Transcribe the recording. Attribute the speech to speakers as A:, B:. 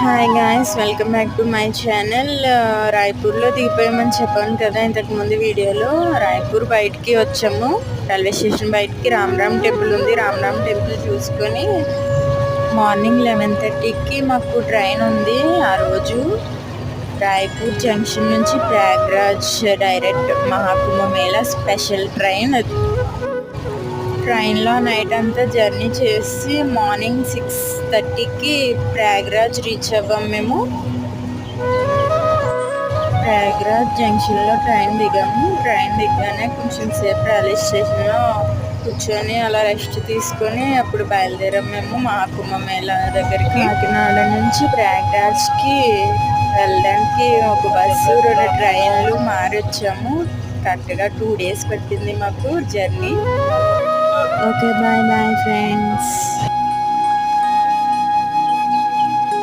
A: Hi guys welcome back to my channel రాయ్పూర్లో దిగిపోయామని చెప్పాను కదా ఇంతకుముందు వీడియోలో. రాయ్పూర్ బయటికి వచ్చాము. రైల్వే స్టేషన్ బయటికి రామ్ టెంపుల్ ఉంది. రామ్ టెంపుల్ చూసుకొని మార్నింగ్ లెవెన్ థర్టీకి మాకు ట్రైన్ ఉంది. ఆ రోజు రాయ్పూర్ జంక్షన్ నుంచి Prayagraj direct Mahakumbhamela special train అది. ట్రైన్లో నైట్ అంతా జర్నీ చేసి మార్నింగ్ సిక్స్ థర్టీకి ప్రయాగ్రాజ్ రీచ్ అవ్వం మేము. ప్రయాగ్రాజ్ జంక్షన్లో ట్రైన్ దిగాము. ట్రైన్ దిగ్గానే కొంచెం సేపు రైల్వే స్టేషన్లో కూర్చొని అలా రెస్ట్ తీసుకొని అప్పుడు బయలుదేరాం మేము మా మేళా దగ్గరికి. కాకినాడ నుంచి ప్రయాగ్రాజ్కి వెళ్ళడానికి ఒక బస్సు రెండు ట్రైన్లు మారొచ్చాము. కరెక్ట్గా టూ డేస్ పట్టింది మాకు జర్నీ. Goodbye, my friends.